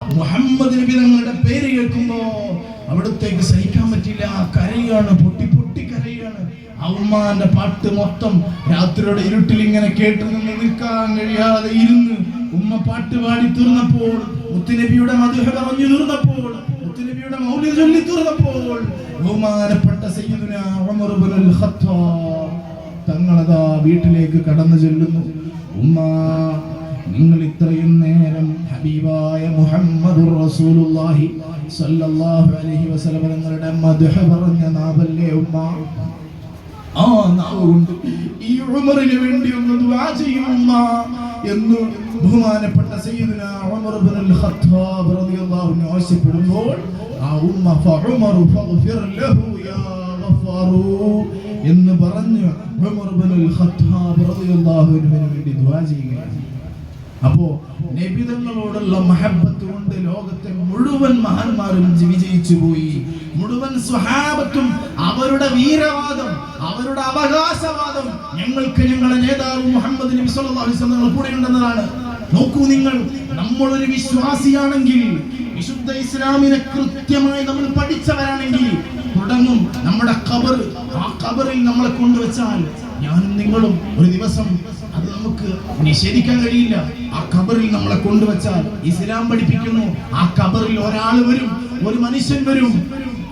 മുഹമ്മദ് നബി തങ്ങളുടെ പേര് കേൾക്കുമ്പോ അവിടത്തേക്ക് സഹിക്കാൻ പറ്റില്ല. കരയാണ് പൊട്ടി പൊട്ടി കരയാണ്. അവന്മാന്റെ പാട്ട് മൊത്തം രാത്രിയുടെ ഇരുട്ടിൽ ഇങ്ങനെ കേട്ട് നിന്ന് നിൽക്കാൻ കഴിയാതെ ഇരുന്ന് ഉമ്മ പാട്ട് പാടി തീർന്നപ്പോൾ മുത്തുനബിയുടെ മധുഹ പറഞ്ഞു തീർന്നപ്പോൾ മുത്തുനബിയുടെ മൗലിക ചൊല്ലി തീർന്നപ്പോൾ ബഹുമാനപ്പെട്ട സയ്യിദുന ഉമർ ബിൻ അൽ ഖത്താബ് തങ്ങളതാ വീട്ടിലേക്ക് കടന്നു ചെല്ലുന്നു. ഉമ്മ നിങ്ങൾ ഇത്രയും നേരം ഹബീബായ മുഹമ്മദ് റസൂലുള്ളാഹി സല്ലല്ലാഹു അലൈഹി വസല്ലം നിങ്ങളുടെ മദ്ഹ പറഞ്ഞ നാവല്ലേ ഉമ്മ? ആ നാവ് കൊണ്ട് ഈ ഉമറിന് വേണ്ടി ഒന്ന് ദുആ ചെയ്യും ഉമ്മ എന്ന് ബഹുമാനപ്പെട്ട സയ്യിദുന ഉമർ ഇബ്നുൽ ഖത്താബ് റളിയല്ലാഹു അൻഹു ആവശ്യപ്പെടുമ്പോൾ ആ ഉമ്മ ഫഉമർ ഫഗ്ഫിർ ലഹു യാ ഗഫാറു. എന്ന് പറഞ്ഞ് വേണ്ടി അപ്പോ നബിതങ്ങളോടുള്ള മഹബത്ത് കൊണ്ട് ലോകത്തെ മുഴുവൻ മഹാന്മാരും വിജയിച്ചു പോയി. മുഴുവൻ സ്വഹാബത്തും അവരുടെ വീരവാദം അവരുടെ അവകാശവാദം ഞങ്ങൾക്ക് ഞങ്ങളുടെ നേതാവ് മുഹമ്മദ് നബി അലൈഹി വസല്ലം കൂടെ ഉണ്ടെന്നതാണ്. നോക്കൂ നിങ്ങൾ നമ്മളൊരു വിശ്വാസിയാണെങ്കിൽ വിശുദ്ധ ഇസ്ലാമിനെ കൃത്യമായി നമ്മൾ പഠിച്ചവരാണെങ്കിൽ തുടങ്ങും. നമ്മുടെ കബർ ആ കബറിൽ നമ്മളെ കൊണ്ടുവച്ചാൽ ഞാനും നിങ്ങളും ഒരു ദിവസം അത് നമുക്ക് നിഷേധിക്കാൻ കഴിയില്ല. ആ കബറിൽ നമ്മളെ കൊണ്ടുവച്ചാൽ ഇസ്ലാം പഠിപ്പിക്കുന്നു. ആ കബറിൽ ഒരാൾ വരും ഒരു മനുഷ്യൻ വരും.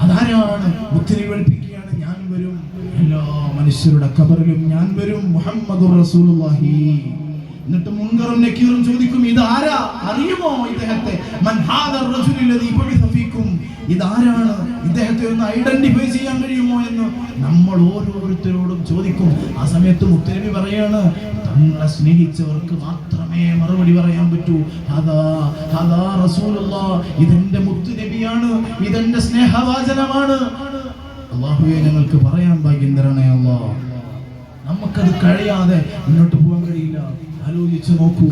അതാരാണ്? മുത്തിരി പഠിപ്പിക്കുകയാണ് ഞാൻ വരും. എല്ലാ മനുഷ്യരുടെ കബറിലും ഞാൻ വരും. മുഹമ്മദ് റസൂലുള്ളാഹി. എന്നിട്ട് മുൻകറും നക്കീറും ചോദിക്കും ഇത് ആരാ അറിയുമോ ഇദ്ദേഹത്തെ? ഇതാരാണ്? ഇദ്ദേഹത്തെ ഒന്ന് ഐഡന്റിഫൈ ചെയ്യാൻ കഴിയുമോ എന്ന് നമ്മൾ ഓരോരുത്തരോടും ചോദിക്കും. ആ സമയത്ത് മുത്തരവി പറയാണ് തങ്ങളെ സ്നേഹിച്ചവർക്ക് മാത്രമേ മറുപടി പറയാൻ പറ്റൂ. അതാ അതാ റസൂലുള്ള ഇതെന്റെ മുത്തുനബിയാണ് ഇതെന്റെ സ്നേഹവാചനമാണ്. അള്ളാഹുവെ ഞങ്ങൾക്ക് പറയാൻ ഭാഗ്യം തരണേ അല്ലാ. നമുക്കത് കഴിയാതെ മുന്നോട്ട് പോകാൻ കഴിയില്ല. ആലോചിച്ചു നോക്കൂ.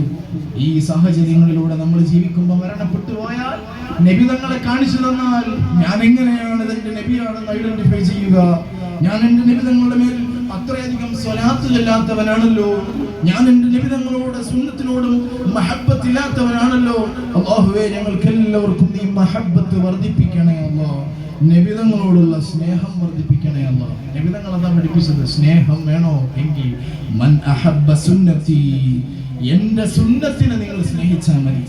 ഈ സാഹചര്യങ്ങളിലൂടെ നമ്മൾ ജീവിക്കുമ്പോൾ മരണപ്പെട്ടു പോയാൽ നബി തങ്ങളെ കാണിച്ചു തന്നാൽ ഞാൻ എങ്ങനെയാണ് ഇതെന്റെ നബിയാണെന്ന് ഐഡന്റിഫൈ ചെയ്യുക? ഞാൻ എന്റെ നബി തങ്ങളുടെ മേൽ അത്രയധികം സ്വലാത്ത് ചെല്ലാത്തവനാണല്ലോ. ഞാൻ എന്റെ നബി തങ്ങളോട് സുന്നത്തിനോടും മഹബത്തില്ലാത്തവനാണല്ലോ. അള്ളാഹുവേ ഞങ്ങൾക്ക് എല്ലാവർക്കും നീ മഹബത്ത് വർദ്ധിപ്പിക്കണേ അല്ലാഹ് നബിതങ്ങളോടുള്ള സ്നേഹം വർദ്ധിപ്പിക്കണേ അല്ല. നിബിധങ്ങൾ എന്താ പഠിപ്പിച്ചത് സ്നേഹം വേണോ എങ്കിൽ മൻ അഹബ്ബ സുന്നത്തി. എന്റെ സുന്നത്തിനെ നിങ്ങൾ സ്നേഹിച്ചാൽ മതി.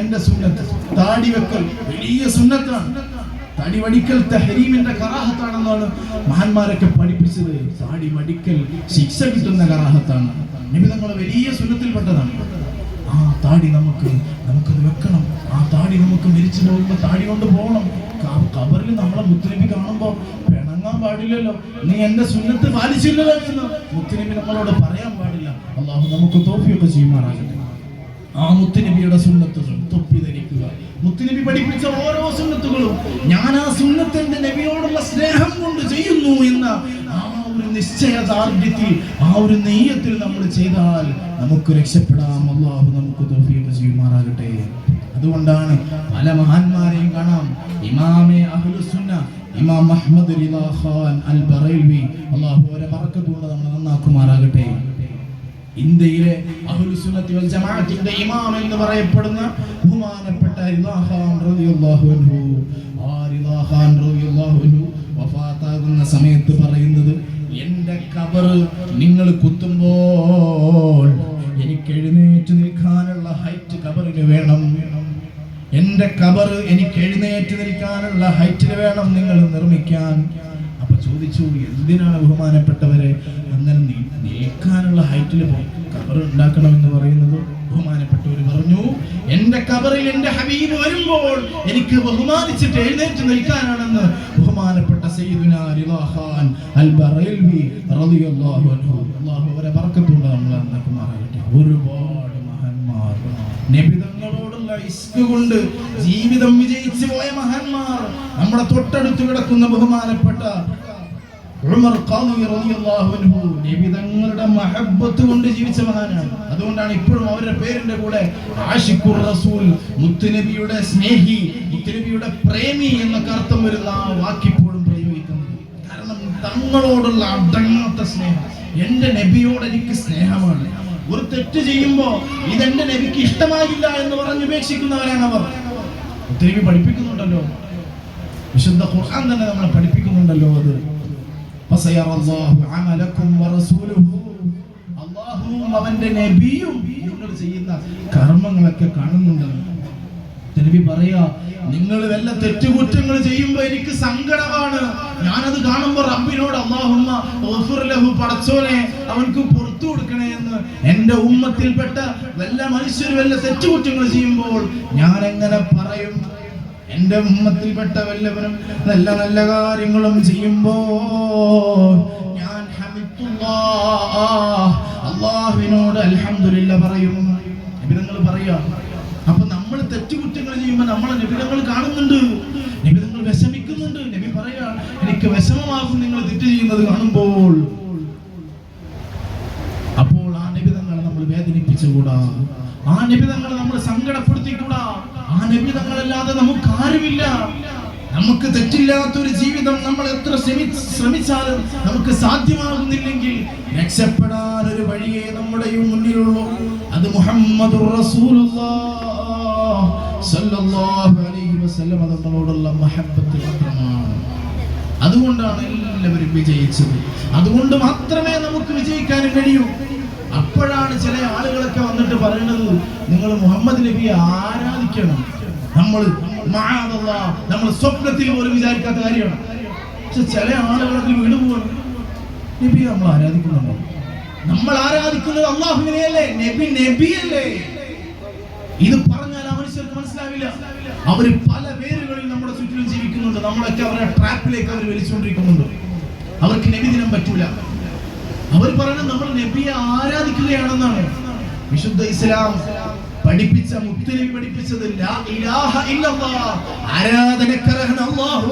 എന്റെ സുന്നത്ത് താടി വെക്കൽ വലിയ സുന്നത്താണ്. താടി വടിക്കൽ തഹരീമിന്റെ കറാഹത്താണെന്നാണ് മഹാന്മാരൊക്കെ പഠിപ്പിച്ചത്. താടി വടിക്കൽ ശിക്ഷ കിട്ടുന്ന കറാഹത്താണ്. നിബിധങ്ങൾ വലിയ സുന്നത്തിൽപ്പെട്ടതാണ് ആ താടി നമുക്ക് നമുക്കത് വെക്കണം. ആ താടി നമുക്ക് മരിച്ചു പോകുമ്പോൾ താടി കൊണ്ട് പോകണം. കബറിൽ നമ്മളെ മുത്തനബി കാണുമ്പോ പിണങ്ങാൻ പാടില്ലല്ലോ. നീ എന്റെ സുന്നത്ത് പാലിച്ചില്ലല്ലോ എന്ന് മുത്തനബി നമ്മളോട് പറയാൻ പാടില്ല. അള്ളാഹു നമുക്ക് തോഫിയൊക്കെ ചെയ്യുമാറാകട്ടെ. ആ മുത്തുനബിയുടെ സുന്നത്തുകൾ തൊപ്പി ധരിക്കുക മുത്തുനബി പഠിപ്പിച്ച ഓരോ സുന്നത്തുകളും ഞാൻ ആ സുന്നത്തിന്റെ നബിയോടുള്ള സ്നേഹം കൊണ്ട് ചെയ്യുന്നു എന്ന ആ ഒരു നിശ്ചയദാർഢ്യത്തിൽ ആ ഒരു നെയ്യത്തിൽ നമ്മൾ ചെയ്താൽ നമുക്ക് രക്ഷപ്പെടാം. അള്ളാഹു നമുക്ക് തോഫിയൊക്കെ ചെയ്യുമാറാകട്ടെ. അതുകൊണ്ടാണ് പല മഹാന്മാരെയും കാണാം. ഇമാമെ അഹ്ലുസുന്ന ഇമാം അഹ്മദ് റിളാ ഖാൻ അൽ ബറൈൽവി അള്ളാഹു അവരെ പറക്കത്തുകൊണ്ട് നമ്മൾ നന്നാക്കുമാറാകട്ടെ. ഇന്ത്യയിലെ അഹ്ലുസുന്നത്തി വൽ ജമാഅത്തിന്റെ ഇമാം എന്ന് പറയപ്പെടുന്ന ബഹുമാനപ്പെട്ട റിളാ ഖാൻ റളിയല്ലാഹു അൻഹു. ആ റിളാ ഖാൻ വഫാത്താകുന്ന സമയത്ത് പറയുന്നത് എന്റെ കബർ നിങ്ങൾ കുത്തുമ്പോൾ എനിക്ക് എഴുന്നേറ്റ് നിൽക്കാനുള്ള ഹൈറ്റ് കബറിന് വേണം. എന്റെ കബർ എനിക്ക് എഴുന്നേറ്റ് നിൽക്കാനുള്ള ഹൈറ്റിൽ വേണം നിങ്ങൾ നിർമ്മിക്കാൻ. അപ്പൊ ചോദിച്ചു എന്തിനാണ് ബഹുമാനപ്പെട്ടവരെ അങ്ങനെ നി- നിൽക്കാനുള്ള ഹൈറ്റിൽ കബർ ഉണ്ടാക്കണമെന്ന് പറയുന്നത്? ബഹുമാനപ്പെട്ടവർ പറഞ്ഞു എന്റെ കബറിൽ എന്റെ ഹബീബ് വരുമ്പോൾ എനിക്ക് ബഹുമാനിച്ചിട്ട് എഴുന്നേറ്റ് നിൽക്കാനാണെന്ന് ബഹുമാനപ്പെട്ട സയ്യിദുന അൽ റളിയല്ലാഹു അൻഹു. അല്ലാഹു അവരെ ഒരുപാട് മഹാന്മാർ. കൊണ്ട് ജീവിതം വിജയിച്ചു പോയ മഹാന്മാർ നമ്മുടെ തൊട്ടടുത്ത് കിടക്കുന്ന ബഹുമാനപ്പെട്ട ഉമർ കൊണ്ട് ജീവിച്ച മഹാനാണ്. അതുകൊണ്ടാണ് ഇപ്പോഴും അവരുടെ പേരിന്റെ കൂടെ ആഷിഖുർ റസൂൽ മുത്തുനബിയുടെ സ്നേഹി മുത്തുനബിയുടെ പ്രേമി എന്നൊക്കെ അർത്ഥം വരുന്ന ആ വാക്കിപ്പോഴും പ്രയോഗിക്കുന്നത്. കാരണം തങ്ങളോടുള്ള അടങ്ങാത്ത സ്നേഹം എന്റെ നബിയോട് എനിക്ക് സ്നേഹമാണ്. ഒരു തെറ്റ് ചെയ്യുമ്പോ ഇതെന്റെ നബിക്ക് ഇഷ്ടമാകില്ല എന്ന് പറഞ്ഞ് ഉപേക്ഷിക്കുന്നവരാണ് അവർ. ഒത്തിരി പഠിപ്പിക്കുന്നുണ്ടല്ലോ. വിശുദ്ധ ഖുർആൻ തന്നെ നമ്മളെ പഠിപ്പിക്കുന്നുണ്ടല്ലോ അത്. ചെയ്യുന്ന കർമ്മങ്ങളൊക്കെ കാണുന്നുണ്ട്. പറയാ നിങ്ങൾ വല്ല തെറ്റുകുറ്റങ്ങൾ ചെയ്യുമ്പോ എനിക്ക് സങ്കടമാണ്. ഞാനത് കാണുമ്പോ റബ്ബിനോട് അള്ളാഹുമ്മ പടച്ചോനെ അവൻക്ക് പുറത്തു കൊടുക്കണേ. എന്റെ ഉമ്മത്തിൽപ്പെട്ട വല്ല മനുഷ്യർ വല്ല തെറ്റുകുറ്റങ്ങൾ ചെയ്യുമ്പോൾ ഞാൻ എങ്ങനെ പറയും? എന്റെ ഉമ്മത്തിൽപ്പെട്ട വല്ലവരും നല്ല നല്ല കാര്യങ്ങളും ചെയ്യുമ്പോൾ ഞാൻ അള്ളാഹുവിനോട് അലഹമില്ല പറയും. നിബിധങ്ങൾ പറയാ അപ്പൊ നമ്മൾ തെറ്റുകുറ്റങ്ങൾ ചെയ്യുമ്പോൾ നമ്മളെ നിബിധങ്ങൾ കാണുന്നുണ്ട്. നിബിധങ്ങൾ വിഷമിക്കുന്നുണ്ട്. നബി പറയാ എനിക്ക് വിഷമമാകും നിങ്ങൾ തെറ്റ് ചെയ്യുന്നത് കാണുമ്പോൾ അപ്പോൾ ആ നിബിതങ്ങളെ നമ്മൾ വേദനിപ്പിച്ചുകൂടാ ആ നിബിധങ്ങളെ നമ്മൾ സങ്കടപ്പെടുത്തിക്കൂടാ? ആ നിബിധങ്ങളല്ലാതെ നമുക്ക് ആരുമില്ല. നമുക്ക് തെറ്റില്ലാത്തൊരു ജീവിതം നമ്മൾ എത്ര ശ്രമി ശ്രമിച്ചാലും നമുക്ക് സാധ്യമാകുന്നില്ലെങ്കിൽ രക്ഷപ്പെടാൻ ഒരു വഴിയേ നമ്മുടെ മുന്നിലുള്ളൂ. അത് മുഹമ്മദ് നമ്മളോടുള്ള മഹബത്ത് മാത്രമാണ്. അതുകൊണ്ടാണ് എല്ലാവരും വിജയിച്ചത്. അതുകൊണ്ട് മാത്രമേ നമുക്ക് വിജയിക്കാനും കഴിയൂ. അപ്പോഴാണ് ചില ആളുകളൊക്കെ വന്നിട്ട് പറയുന്നത് നിങ്ങൾ മുഹമ്മദ് നബിയെ ആരാധിക്കണം? നമ്മൾ നമ്മൾ സ്വപ്നത്തിൽ പോലും വിചാരിക്കാത്ത കാര്യമാണ്. പക്ഷെ ചില ആളുകളൊക്കെ വീട് പോകണം നബിയെ നമ്മൾ ആരാധിക്കുന്നുണ്ടോ നമ്മൾ ആരാധിക്കുന്നത് അള്ളാഹുവിനെയല്ലേ നബി നബിയല്ലേ? ഇത് പറഞ്ഞാൽ ആ മനുഷ്യർക്ക് മനസ്സിലാവില്ല. അവർ പല പേരുകളിൽ നമ്മുടെ ചുറ്റിലും ജീവിക്കുന്നുണ്ട്. നമ്മളൊക്കെ അവരെ ട്രാപ്പിലേക്ക് അവർ വലിച്ചുകൊണ്ടിരിക്കുന്നുണ്ട്. അവർക്ക് നബി ദിനം പറ്റൂല. അവർ പറയുന്നത് നമ്മൾ നബിയെ ആരാധിക്കുകയാണെന്നാണ്. വിശുദ്ധ ഇസ്ലാം പഠിപ്പിച്ച മുത്തലിം പഠിപ്പിച്ചത് അല്ലാഹു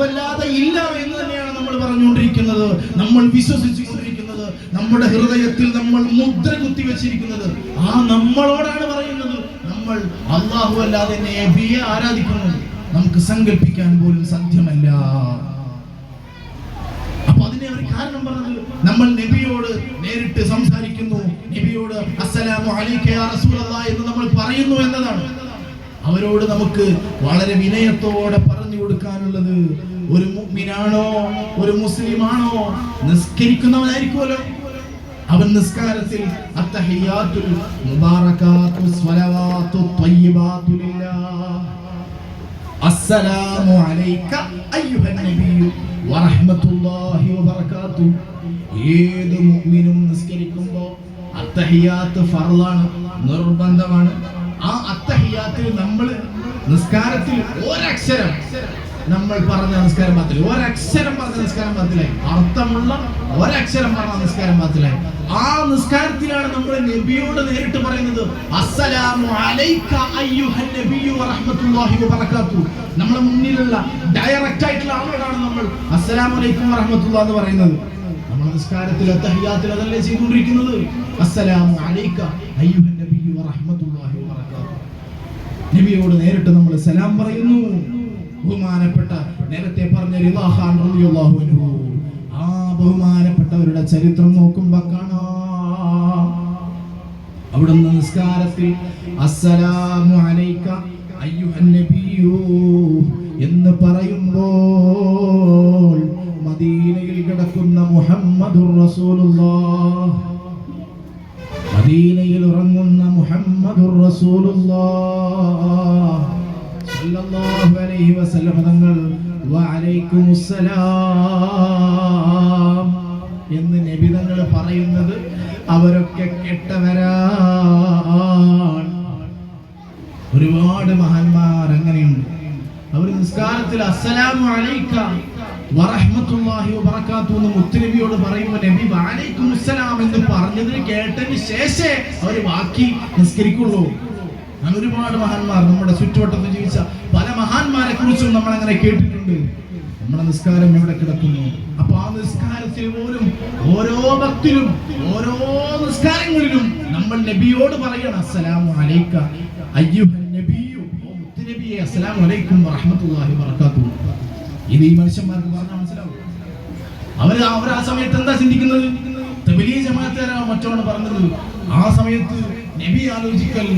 അല്ലാതെ ഇല്ല എന്ന് തന്നെയാണ് നമ്മൾ പറഞ്ഞുകൊണ്ടിരിക്കുന്നത്. നമ്മൾ വിശ്വസിച്ചു കൊണ്ടിരിക്കുന്നത് നമ്മുടെ ഹൃദയത്തിൽ നമ്മൾ മുദ്ര കുത്തി വെച്ചിരിക്കുന്നത് ആ നമ്മളോടാണ് പറയുന്നത്. നമ്മൾ അള്ളാഹു അല്ലാതെ നബിയെ ആരാധിക്കുന്നു നമുക്ക് സങ്കല്പിക്കാൻ പോലും സാധ്യമല്ല. ഒരു കാരണം പറഞ്ഞത് നമ്മൾ നബിയോട് നേരിട്ട് സംസാരിക്കുന്നു. നബിയോട് അസ്സലാമു അലൈക യാ റസൂലല്ലാഹ് എന്ന് നമ്മൾ പറയുന്നു എന്നതാണ്. അവരോട് നമുക്ക് വളരെ വിനയത്തോടെ പറഞ്ഞു കൊടുക്കാനുള്ളത് ഒരു മുഅ്മിനാണോ ഒരു മുസ്ലിമാണോ? നിസ്കരിക്കുന്നവനായിരിക്കുമല്ലോ. അവൻ നിസ്കാരത്തിൽ അത്തഹിയാത്തുൽ മുബാറകാത്തു സ്വലവാത്തു ത്വയ്യിബാത്തു അസ്സലാമു അലൈക അയ്യുഹൻ നബിയു വറഹ്മത്തുള്ളാഹി വബറകാത്തു ഏത് മുഅ്മിനും നിസ്കരിക്കുമ്പോൾ അത്തഹിയാത്ത് ഫർളാണ് നിർബന്ധമാണ്. ആ അത്തഹിയാത്തിൽ നമ്മൾ നിസ്കാരത്തിൽ ഒരക്ഷരം നമ്മൾ പറഞ്ഞ നമസ്കാരം പാത്തിലായി ഒരക്ഷരം പറഞ്ഞ നമസ്കാരം പാത്തിലായി അർത്ഥമുള്ള ഒരക്ഷരം പറഞ്ഞ നമസ്കാരം പാത്തിലായി ആ നിസ്കാരത്തിലാണ് നമ്മൾ നബിയോട് നേരിട്ട് പറയുന്നത്. അസ്സലാമു അലൈക അയ്യുഹൻ നബിയു വറഹ്മത്തുള്ളാഹി വബറകാത്തു. നമ്മുടെ മുന്നിലുള്ള ഡയറക്റ്റ് ആയിട്ടുള്ള ആളോടാണ് നമ്മൾ. അസ്സലാമു അലൈക്കും വറഹ്മത്തുള്ളാഹി എന്ന് പറയുന്നത്. നമ്മൾ നിസ്കാരത്തിൽ തഹിയാത്തിൽ അതല്ലേ ചെയ്തുകൊണ്ടിരിക്കുന്നത്? അസ്സലാമു അലൈക അയ്യുഹൻ നബിയു വറഹ്മത്തുള്ളാഹി വബറകാത്തു. നബിയോട് നേരിട്ട് നമ്മൾ സലാം പറയുന്നു. ബഹുമാനപ്പെട്ട നേരത്തെ പറഞ്ഞ ആ ബഹുമാനപ്പെട്ടവരുടെ ചരിത്രം നോക്കുമ്പോ കാണാം. അവിടുന്ന് നിസ്കാരത്തിൽ അസ്സലാമു എന്ന് പറയുമ്പോൾ മദീനയിൽ കിടക്കുന്ന മുഹമ്മദുർ റസൂലുള്ളാഹ് അലൈഹി വസല്ലം തങ്ങൾ എന്ന് നബി തങ്ങൾ പറയുന്നത് അവരൊക്കെ കെട്ടവരാണ്. ഒരുപാട് മഹാന്മാർ അങ്ങനെയുണ്ട്. അവർ നിസ്കാരത്തിൽ അസ്സലാമു അലൈക വറഹ്മത്തുള്ളാഹി വബറകാത്തു എന്ന് മുത്തുനബിയോട് പറയുമ്പോൾ നബി വഅലൈക്കും അസ്സലാം എന്ന് പറഞ്ഞതിന് കേട്ടതിന് ശേഷേ അവർ ബാക്കി നിസ്കരിക്കുള്ളൂ. അങ്ങനെ ഒരുപാട് മഹാന്മാർ നമ്മുടെ ചുറ്റുവട്ടത്ത് ജീവിച്ച പല മഹാന്മാരെ കുറിച്ചും നമ്മൾ അങ്ങനെ കേട്ടിട്ടുണ്ട്. നമ്മുടെ നിസ്കാരം ഇവിടെ കിടക്കുന്നു? അപ്പൊ ആ നിസ്കാരത്തിൽ പോലും ഓരോ ഭക്തിലും ഓരോ നിസ്കാരങ്ങളിലും നമ്മൾ നബിയോട് പറയണം അസ്സലാമു അലൈക അയ്യുഹൻ നബിയു. ഓ അസ്സലാമു അലൈക്കും വറഹ്മത്തുള്ളാഹി വബറകാതുഹു. ഇത് ഈ മനുഷ്യന്മാർക്ക് പറഞ്ഞാൽ മനസ്സിലാവും. അവർ അവർ ആ സമയത്ത് എന്താ ചിന്തിക്കുന്നത്? തബ്ലീഗ് ജമാഅത്തുകാരാണ് മറ്റവണ് പറഞ്ഞത്? ആ സമയത്ത് നബി ആലോചിക്കൽ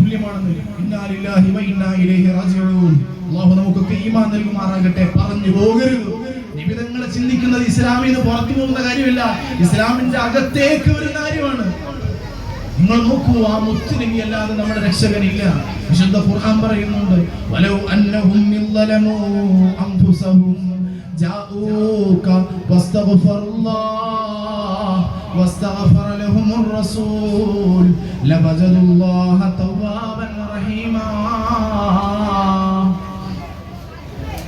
തുല്യമാണെന്ന്. ഇന്നാ ഇലൈഹി റാജിഊൻ. അല്ലാഹു നമുക്കൊക്കെ ഈമാൻ നൽകുമാറാകട്ടെ. പറഞ്ഞു പോകരുത്. നിബിധങ്ങളെ ചിന്തിക്കുന്നത് ഇസ്ലാമിൽ നിന്ന് പുറത്തു പോകുന്ന കാര്യമല്ല. ഇസ്ലാമിന്റെ അകത്തേക്ക് വരുന്ന കാര്യമാണ്. നിങ്ങൾ നോക്കൂ ആ മുത്തുനബി അല്ലാതെ നമ്മുടെ രക്ഷകനില്ല. വിശുദ്ധ ഖുർആൻ പറയുന്നുണ്ട് വലൗ അന്നഹും യളമു അൻഫുസഹും ജാഊക വസ്തഗ്ഫറുല്ലാഹ്. واستغفر لهم الرسول لوجدوا الله توابا رحيما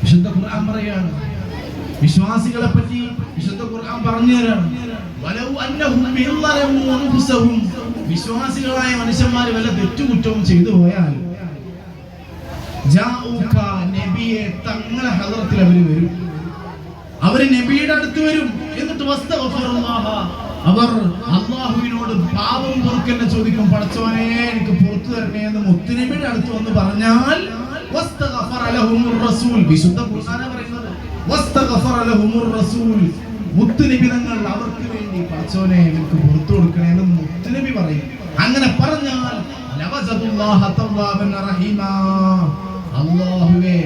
വിശുദ്ധ ഖുർആൻ പറയാണ് വിശ്വാസികളെ പറ്റി വിശുദ്ധ ഖുർആൻ പറഞ്ഞു തരാണ് വലൗ അന്നഹും യളമു അൻഫുസഹും വിശ്വാസികളായ മനുഷ്യന്മാർ വല്ല തെറ്റുകുറ്റവും ചെയ്തു പോയാൽ ജാഊക നബിയെ തങ്ങളെ ഹദറത്തിൽ അവർ വരും അവര് നബിയുടെ അടുത്ത് വരും എന്നിട്ട് വസ്തഗ്ഫിറുല്ലാഹ. അവർ അള്ളാഹുവിനോട് പാപം പൊറുക്കെന്നെ ചോദിക്കും പഠിച്ചവനെ എനിക്ക് പുറത്തു തരണേ എന്ന് മുത്തിനിമിയുടെ അടുത്ത് വന്ന് പറഞ്ഞാൽ വിശുദ്ധ പറയുന്നത്. വസ്തഗ്ഫറ ലഹുമുർ റസൂൽ. മുത്തുനബി തങ്ങൾ അവർക്ക് വേണ്ടി പഠിച്ചവനെ എനിക്ക് പുറത്തു കൊടുക്കണേ എന്ന് മുത്തുനബി പറയും. അങ്ങനെ പറഞ്ഞാൽ അല്ലാഹുവേ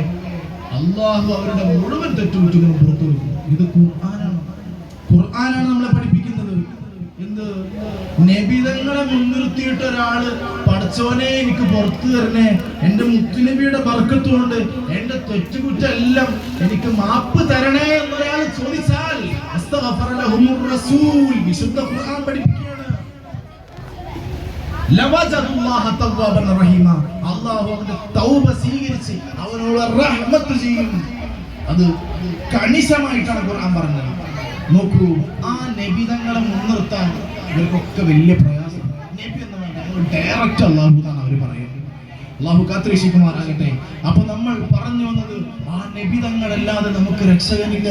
അള്ളാഹു അവരുടെ മുഴുവൻ തെറ്റുകുറ്റങ്ങളും പുറത്തു കൊടുക്കും. ഇത് ഖുർആനാണ്. ഖുർആനാണ് നമ്മളെ പഠിപ്പിക്കുന്നത് എന്ത് നബിതങ്ങളെ മുൻനിർത്തിയിട്ട് ഒരാൾ പഠിച്ചോനെ എനിക്ക് പുറത്തു തരണേ. എന്റെ മുത്തുനബിയുടെ ബർക്കത്തുകൊണ്ട് എന്റെ തെറ്റുകുറ്റെല്ലാം എനിക്ക് മാപ്പ് തരണേ എന്നൊരാൾ ചോദിച്ചാൽ വിശുദ്ധ ഖുർആൻ അവന്റെ തൗബ സ്വീകരിച്ച് അവനോട് റഹ്മത്ത് ചെയ്യും. അത് കണിശമായിട്ടാണ് ഖുർആൻ നോക്കൂ ആ നബിതങ്ങളെ മുൻനിർത്താൻ ഇവർക്കൊക്കെ വലിയ നബി എന്ന് വേണ്ട നമ്മൾ ഡയറക്റ്റ് അള്ളാഹു എന്നാണ് അവർ പറയുന്നത് അള്ളാഹു കാത്തിരക്ഷിക്കുമാറാകട്ടെ. അപ്പൊ നമ്മൾ പറഞ്ഞു വന്നത് ആ നബിതങ്ങളല്ലാതെ നമുക്ക് രക്ഷകനില്ല.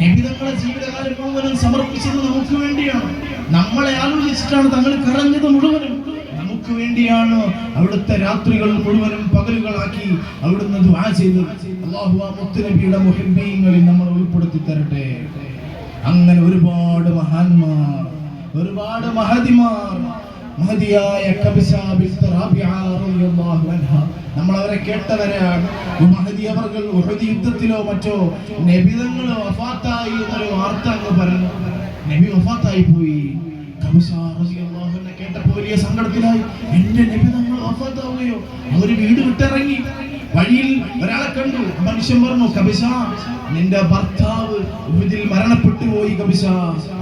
നബിതങ്ങളെ ജീവിതകാലം മുഴുവനും സമർപ്പിച്ചത് നമുക്ക് വേണ്ടിയാണ്. നമ്മളെ ആലോചിച്ചിട്ടാണ് തങ്ങൾ കറഞ്ഞത് മുഴുവനും. നമുക്ക് വേണ്ടിയാണ് അവിടുത്തെ രാത്രികൾ മുഴുവനും പകലുകളാക്കി അവിടുന്ന് ദുആ ചെയ്തത് അള്ളാഹു ആ മുത്തുനബിയുടെ മുഹിബീങ്ങളിൽ നമ്മൾ ഉൾപ്പെടുത്തി തരട്ടെ. അങ്ങനെ ഒരുപാട് മഹാന്മാർ ഒരുപാട് മഹതിമാർ മഹതിയായ നമ്മൾ അവരെ കേട്ടവരാണ്. ഈ മഹദി അവർകൾ ഉഹദ് യുദ്ധത്തിലോ മറ്റോ നബിതങ്ങളോ വഫാത്തായി എന്നൊരു വാർത്ത അങ്ങ് പറഞ്ഞു. നബി വഫാത്തായി പോയി. കേട്ടപ്പോ വലിയ സങ്കടത്തിലായി. എന്റെ നബിതങ്ങൾ വഫാത്താവുകയോ? അവർ വീട് വിട്ടിറങ്ങി. വഴിയിൽ ഒരാളെ കണ്ടു. മനുഷ്യൻ പറഞ്ഞു കബിസ നിന്റെ ഭർത്താവ് ഇതിൽ മരണപ്പെട്ടു പോയി കബിസ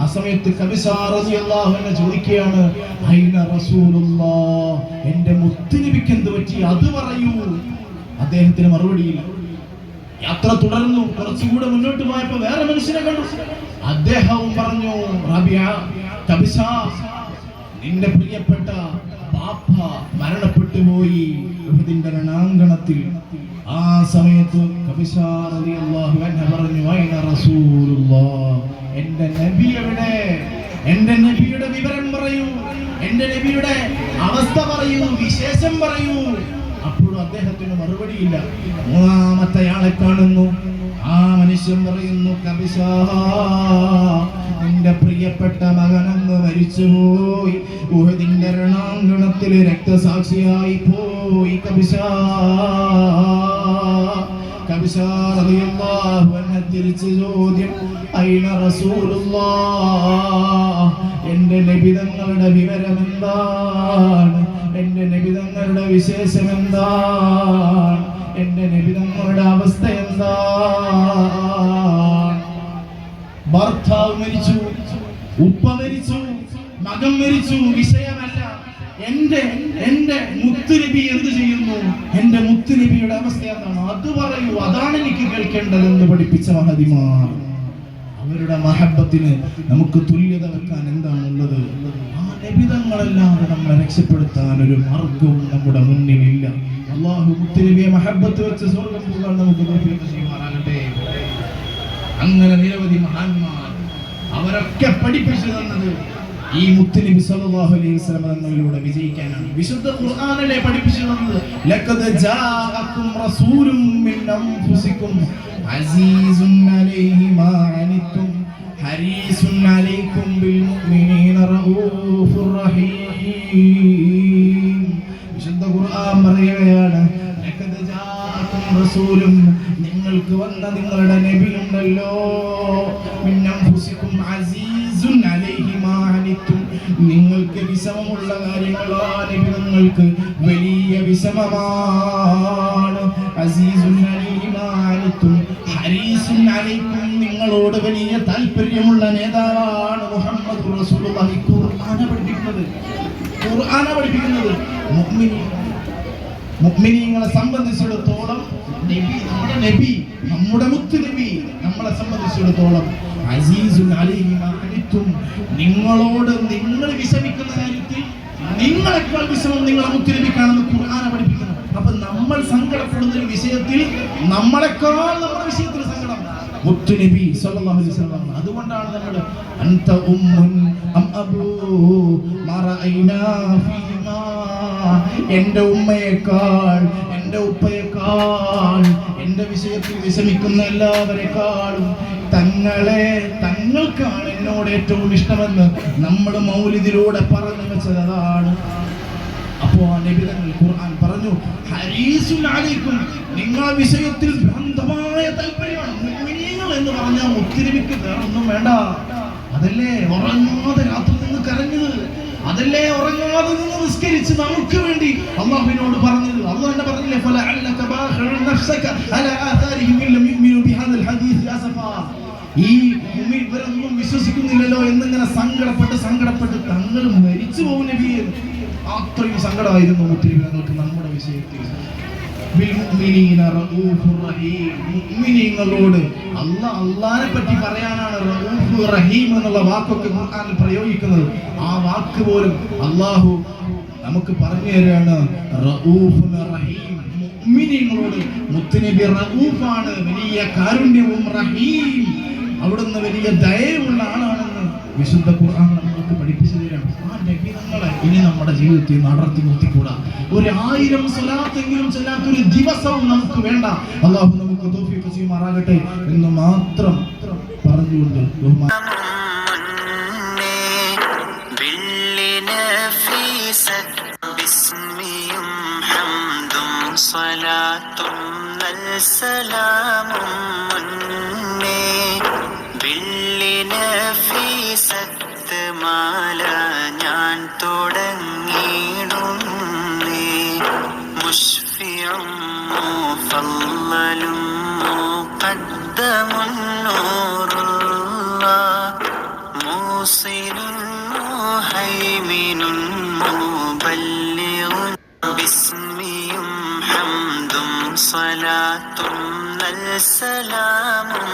ആ സമയത്ത് കബിസ റളിയല്ലാഹു അൻഹ ചോദിക്കുകയാണ് അയിന റസൂലുള്ളാഹ്? എന്റെ മുത്തുനബിക്ക് എന്ത് പറ്റി? അത് പറയൂ. അദ്ദേഹത്തിന് മറുപടിയില്ല യാത്ര തുടർന്നു. കുറച്ചുകൂടെ മുന്നോട്ട് പോയപ്പോ വേറെ മനുഷ്യനെ കണ്ടു. അദ്ദേഹവും പറഞ്ഞു റബിയ കബിസ നിന്റെ പ്രിയപ്പെട്ട പാപ്പ മരണപ്പെട്ടു പോയി. ഉഹദിന്റെ രണാങ്കണത്തിൽ ആ സമയത്ത് പറഞ്ഞു എന്റെ നബി എവിടെ? എന്റെ നബിയുടെ വിവരം പറയൂ. എന്റെ നബിയുടെ അവസ്ഥ പറയൂ വിശേഷം പറയൂ. അപ്പോഴും അദ്ദേഹത്തിന് മറുപടിയില്ല. മൂന്നാമത്തെ ആളെ കാണുന്നു. ആ മനുഷ്യൻ പറയുന്നു കബിസ നിന്റെ പ്രിയപ്പെട്ട മകനങ്ങ് മരിച്ചുപോയി. ഉഹദിന്റെ രണാങ്കണത്തിൽ രക്തസാക്ഷിയായി പോയി. അൻഹ തിരിച്ചു ചോദ്യം. അയിന റസൂറുള്ള എന്റെ നബിതങ്ങളുടെ വിവരം എന്താണ് എന്റെ നബിതങ്ങളുടെ വിശേഷം എന്താണ് എന്റെ നബിതങ്ങളുടെ ഭർത്താവ് മരിച്ചു. ഉപ്പ മരിച്ചു. മകൻ മരിച്ചു. വിഷയമല്ല. എന്റെ എന്റെ മുത്തുനബി എന്ത് ചെയ്യുന്നു? എന്റെ മുത്തുനബിയുടെ അവസ്ഥ എന്താണ് അത് പറയൂ. അതാണ് എനിക്ക് കേൾക്കേണ്ടതെന്ന് പഠിപ്പിച്ച മഹതിമാർ. അവരുടെ മഹബത്തിന് നമുക്ക് തുല്യത വെക്കാൻ എന്താണുള്ളത്? ആ നബിതങ്ങളല്ലാതെ നമ്മളെ രക്ഷപ്പെടുത്താൻ ഒരു മാർഗവും നമ്മുടെ മുന്നിലില്ല. അള്ളാഹു മുത്തുനബിയെ മഹബത്ത് വെച്ച് സ്വർഗം പോകാൻ നമുക്ക് അങ്ങനെ നിരവധി മഹാന്മാർ അവരൊക്കെ പഠിപ്പിച്ചു തന്നത് ഈ മുത്തുനബി സല്ലല്ലാഹു അലൈഹി വസല്ലം എന്നവരിലൂടെ വിജയിക്കാനാണ്. വിശുദ്ധ ഖുർആനിലെ പഠിപ്പിച്ചു തന്നത്. ലഖദ് ജാഅക്കും റസൂലും മിൻ അൻഫുസിക്കും അസീസുൻ അലൈഹി മാ അനിത്തും ഹരീസുൻ അലൈക്കും ബിൽ മുഅ്മിനീന റഊഫുർ റഹീം. വിശുദ്ധ ഖുർആൻ പറയുകയാണ് ലഖദ ജാഅകും റസൂലും നിങ്ങൾക്ക് വന്ന നിങ്ങളുടെ നബിയുണ്ടല്ലോ നബി നിങ്ങൾക്ക് വലിയ വിഷമമാണ്. അസീസും അലൈക്കും നിങ്ങളോട് വലിയ താല്പര്യമുള്ള നേതാവാണ് മുഹമ്മദ് റസൂലുള്ളാഹി ഖുർആന പഠിപ്പിക്കുന്നത്. ഖുർആന പഠിപ്പിക്കുന്നത് സംബന്ധിച്ചിടത്തോളം നബി നമ്മുടെ നബി നമ്മുടെ മുത്ത് നബി നമ്മളെ സംബന്ധിച്ചിടത്തോളം അസീസും മാ നിങ്ങളോട് നിങ്ങൾ വിഷമിക്കുന്ന കാര്യത്തിൽ നിങ്ങളെക്കാൾ വിഷമം നിങ്ങളെ മുത്തിരിപ്പിക്കാണെന്ന് ഖുർആാനെ പഠിപ്പിക്കുന്നത് അപ്പൊ നമ്മൾ സങ്കടപ്പെടുന്ന ഒരു വിഷയത്തിൽ നമ്മളെക്കാൾ നമ്മുടെ വിഷയത്തിൽ സങ്കടം. മുത്ത് നബി സല്ലല്ലാഹു അലൈഹി വസല്ലം അതുകൊണ്ടാണ് നമ്മൾ അൻത ഉമ്മുൻ അം അബൂ മാ റഅയ്നാ ഫീമാ. എന്റെ ഉമ്മയേക്കാൾ എന്റെ ഉപ്പയേക്കാൾ എന്റെ വിഷയത്തിൽ വിഷമിക്കുന്ന എല്ലാവരെക്കാളും തങ്ങളെ തങ്ങൾക്കാണ് എന്നോട് ഏറ്റവും ഇഷ്ടമെന്ന് നമ്മൾ മൗലിദിലൂടെ പറഞ്ഞു വെച്ചത് അതാണ്. അപ്പോ ആ തങ്ങൾ ഖുർആൻ പറഞ്ഞു ഹരീസുൽ അലൈക്കും. നിങ്ങളെ വിഷയത്തിൽ ഭ്രാന്തമായ താല്പര്യമാണ്. എന്ന് പറഞ്ഞാൽ ഒത്തിരിമിക്ക് വേറൊന്നും വേണ്ട. അതല്ലേ ഉറങ്ങാതെ രാത്രി നിന്ന് കരഞ്ഞത്? അതല്ലേ ഉറങ്ങാതെ നിന്ന് നിസ്കരിച്ച് നമുക്ക് വേണ്ടി അള്ളാഹുവിനോട് പറഞ്ഞത്? അള്ളാഹു തന്നെ പറഞ്ഞില്ലേ ഫല ഫലഅല്ലക ബാഖിഉൻ നഫ്സക അല ആഥാരിഹിം ഇല്ലം ലം യുഅ്മിനു ബിഹാദൽ ഹദീസ് അസഫാ ഈ ഭൂമി ഇവരൊന്നും വിശ്വസിക്കുന്നില്ലല്ലോ എന്നിങ്ങനെ സങ്കടപ്പെട്ട് സങ്കടപ്പെട്ട് തങ്ങൾ മരിച്ചു പോകും നബിയെ അത്രയും സങ്കടമായിരുന്നു ഒത്തിരി ഞങ്ങൾക്ക് നമ്മുടെ വിഷയത്തിൽ. റഹീം. അല്ല അള്ളാനെ പറ്റി പറയാനാണ് റഊഫ് റഹീം എന്നുള്ള വാക്കൊക്കെ ഖുർആനിൽ പ്രയോഗിക്കുന്നത്. ആ വാക്ക് പോലും അള്ളാഹു നമുക്ക് പറഞ്ഞു തരാണ് റഊഫുൻ റഹീം. മുഅ്മിനീങ്ങളോട് മുത്തുനബി റഊഫാണ് വലിയ കാരുണ്യവും റഹീം. അവിടുന്ന് വലിയ ദയവുള്ള ആളാണെന്ന് വിശുദ്ധ ഖുർആൻ നമുക്ക് പഠിപ്പിച്ചു തരാം ആ നബി ഇനി നമ്മുടെ ജീവിതത്തിൽ നടത്തി നിർത്തിക്കൂടാ. ഒരു ആയിരം സ്വലാത്തെങ്കിലും ചെല്ലാത്ത ഒരു ദിവസവും നമുക്ക് വേണ്ട. അള്ളാഹു നമുക്ക് തൗഫീഖ് ചെയ്യുമാറാകട്ടെ എന്ന് മാത്രം പറഞ്ഞുകൊണ്ട് ബഹുമാനം. മുന്നേ വില്ലിന് മാല ഞാൻ തുടങ്ങിയിടുന്നേ. മുഷ്ഫിയും ഫല്ലലും മുഖദ്ദമും നൂറുള്ള മൂസിലും ഹൈമിനും മുബല്ലിയും ബിസ്മിയും ഹംദും സലാത്തും നൽസലാമും